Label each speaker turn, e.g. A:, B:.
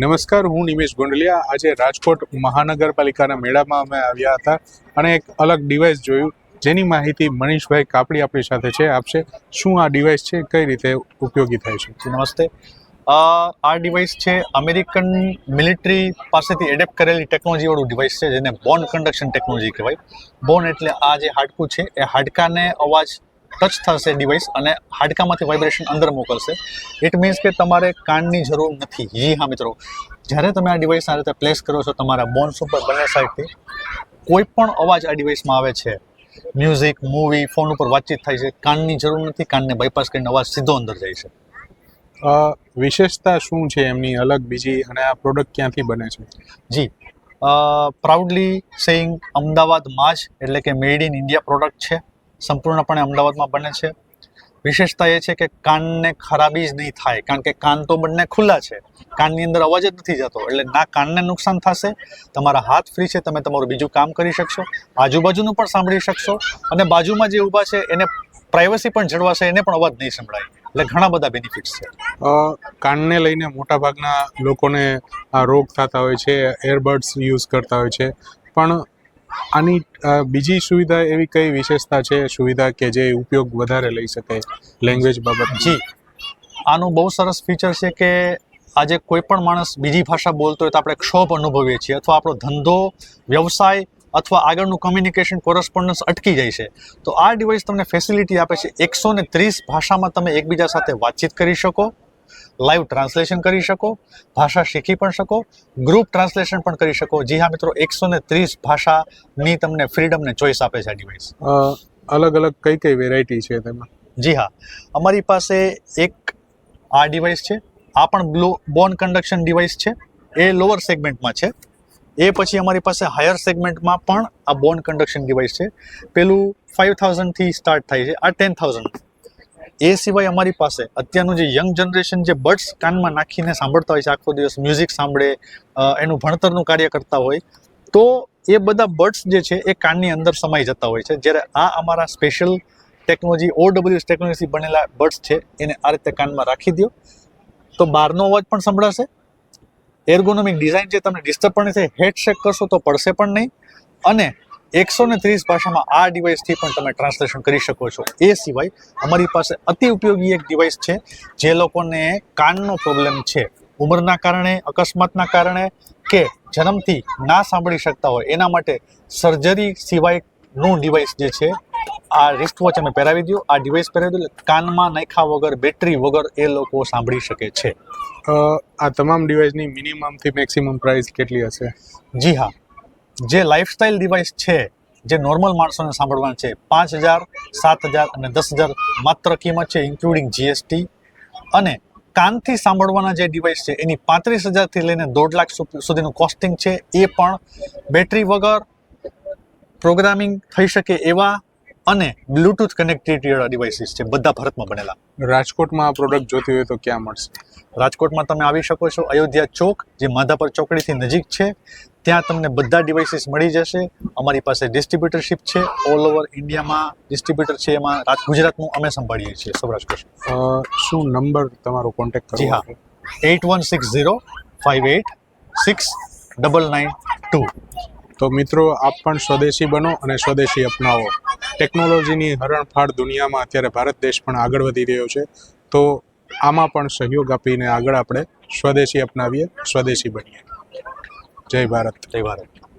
A: નમસ્કાર, હું નિમેશ ગોંડલિયા. આજે રાજકોટ મહાનગરપાલિકાના મેળામાં અમે આવ્યા હતા અને એક અલગ ડિવાઇસ જોયું. જેની માહિતી મનીષભાઈ કાપડી આપણી સાથે છે, આપશે. શું આ ડિવાઇસ છે? કઈ રીતે ઉપયોગી થાય છે?
B: નમસ્તે. આ ડિવાઇસ છે અમેરિકન મિલિટરી પાસેથી એડેપ્ટ કરેલી ટેકનોલોજીવાળું ડિવાઇસ છે, જેને બોન કન્ડક્શન ટેકનોલોજી કહેવાય. બોન એટલે આ જે હાડકું છે, એ હાડકાને અવાજ ટચ થશે ડિવાઇસ અને હાડકામાંથી વાઇબ્રેશન અંદર મોકલશે. ઇટ મીન્સ કે તમારે કાનની જરૂર નથી. જી હા મિત્રો. જ્યારે તમે આ ડિવાઇસ આ રીતે પ્લેસ કરો છો તમારા બોન્સ ઉપર બંને સાઈડથી કોઈ પણ અવાજ આ ડિવાઇસમાં આવે છે. મ્યુઝિક મૂવી ફોન ઉપર વાતચીત થાય છે. કાનની જરૂર નથી કાનને બાયપાસ કરીને અવાજ સીધો અંદર જાય છે.
A: વિશેષતા શું છે એમની અલગ બીજી અને આ પ્રોડક્ટ ક્યાંથી બને છે?
B: જી. પ્રાઉડલી સેઇંગ અમદાવાદમાં જ એટલે કે મેડ ઇન ઇન્ડિયા પ્રોડક્ટ છે. સંપૂર્ણપણે અમદાવાદમાં બને છે. વિશેષતા એ છે કે કાનને ખરાબી જ નહીં થાય, કારણ કે કાન તો બંને ખુલ્લા છે. કાનની અંદર અવાજ જ નથી જતો, એટલે ના કાનને નુકસાન થશે, તમારા હાથ ફ્રી છે, તમે તમારું બીજું કામ કરી શકશો, આજુબાજુનું પણ સાંભળી શકશો, અને બાજુમાં જે ઊભા છે, એને પ્રાઇવસી પણ જળવાશે, એને પણ અવાજ નહીં સંભળાય. એટલે ઘણા બધા બેનિફિટ્સ છે.
A: કાનને લઈને મોટાભાગના લોકોને આ રોગ થતા હોય છે એરબડ્સ યુઝ કરતા હોય છે, પણ આની બીજી સુવિધા એવી કઈ વિશેષતા છે? સુવિધા કે જે ઉપયોગ વધારે લઈ શકે લેંગ્વેજ બાબત?
B: જી. આનું બહુ સરસ ફીચર છે કે આજે કોઈ પણ માણસ બીજી ભાષા બોલતો હોય તો આપણે ક્ષોભ અનુભવીએ છીએ અથવા આપણો ધંધો, વ્યવસાય અથવા આગળનું કમ્યુનિકેશન કોરસ્પોન્ડન્સ અટકી જાય છે. તો આ ડિવાઇસ તમને ફેસિલિટી આપે છે. એકસો ને ત્રીસ ભાષામાં તમે એકબીજા સાથે વાતચીત કરી શકો. લાઈવ ટ્રાન્સલેશન કરી શકો ભાષા શીખી પણ શકો ગ્રુપ ટ્રાન્સલેશન પણ કરી શકો. જી હા મિત્રો એકસો ને ત્રીસ ભાષાની તમને ફ્રીડમ ને ચોઈસ આપે છે આ ડિવાઇસ
A: અલગ અલગ કઈ કઈ વેરાયટી છે તેમાં?
B: જી હા અમારી પાસે એક આ ડિવાઇસ છે આ પણ બ્લો બોન કન્ડક્શન ડિવાઇસ છે એ લોઅર સેગમેન્ટમાં છે. એ પછી અમારી પાસે હાયર સેગમેન્ટમાં પણ આ બોન કન્ડક્શન ડિવાઇસ છે. પેલું ફાઇવ થાઉઝન્ડથી સ્ટાર્ટ થાય છે આ ટેન થાઉઝન્ડ એ સિવાય અમારી પાસે અત્યારનું જે યંગ જનરેશન જે બર્ડ્સ કાનમાં નાખીને સાંભળતા હોય છે, આખો દિવસ મ્યુઝિક સાંભળે એનું ભણતરનું કાર્ય કરતા હોય, તો એ બધા બર્ડ્સ જે છે, એ કાનની અંદર સમાઈ જતા હોય છે. જ્યારે આ અમારા સ્પેશિયલ ટેકનોલોજી ઓડબ્લ્યુએસ ટેકનોલોજીથી બનેલા બર્ડ્સ છે, એને આ રીતે કાનમાં રાખી દો તો બહારનો અવાજ પણ સંભળાશે. એર્ગોનોમિક ડિઝાઇન જે તમને ડિસ્ટર્બ પણ નહીં હેડ શેક કરશો તો પડશે પણ નહીં. અને એકસો ને ત્રીસ ભાષામાં આ ડિવાઇસથી પણ તમે ટ્રાન્સલેશન કરી શકો છો. એ સિવાય અમારી પાસે અતિ ઉપયોગી એક ડિવાઇસ છે જે લોકોને કાનનો પ્રોબ્લેમ છે. ઉંમરના કારણે અકસ્માતના કારણે કે જન્મથી ના સાંભળી શકતા હોય એના માટે સર્જરી સિવાયનું ડિવાઇસ જે છે આ રિસ્ટ વોચ અમે પહેરાવી દો આ ડિવાઇસ પહેરાવી દો કાનમાં નાખ્યા વગર બેટરી વગર એ લોકો સાંભળી શકે છે.
A: આ તમામ ડિવાઇસની મિનિમમથી મેક્સિમમ પ્રાઇસ કેટલી હશે?
B: જી હા. જે લાઇફસ્ટાઇલ ડિવાઇસ છે જે નોર્મલ માણસોને સાંભળવાના છે પાંચ હજાર સાત હજાર અને દસ હજાર માત્ર કિંમત છે ઇન્ક્લુડિંગ જીએસટી અને કાનથી સાંભળવાના જે ડિવાઇસ છે એની પાંત્રીસ હજારથી લઈને દોઢ લાખ સુધીનું કોસ્ટિંગ છે એ પણ બેટરી વગર પ્રોગ્રામિંગ થઈ શકે એવા અને બ્લૂટૂથ કનેક્ટિવિટી ડિવાઇસીસ છે બધા ભારતમાં બનેલા.
A: રાજકોટમાં આ પ્રોડક્ટ જોતી હોય તો ક્યાં મળશે?
B: રાજકોટમાં તમે આવી શકો છો અયોધ્યા ચોક જે માધાપર ચોકડીથી નજીક છે. ત્યાં તમને બધા ડિવાઇસીસ મળી જશે. અમારી પાસે ડિસ્ટ્રીબ્યુટરશિપ છે. ઓલ ઓવર ઇન્ડિયામાં ડિસ્ટ્રીબ્યુટર છે એમાં. રાજ ગુજરાતનું અમે સંભાળીએ છીએ સૌરાષ્ટ્ર
A: શું નંબર તમારો કોન્ટેક્ટ
B: જી હા. Eight one six zero five eight six double nine two.
A: તો મિત્રો આપ પણ સ્વદેશી બનો અને સ્વદેશી અપનાવો. ટેકનોલોજીની હરણફાળ દુનિયામાં અત્યારે ભારત દેશ પણ આગળ વધી રહ્યો છે. તો આમાં પણ સહયોગ આપીને આગળ આપણે સ્વદેશી અપનાવીએ સ્વદેશી બનીએ. જય ભારત.
B: જય ભારત.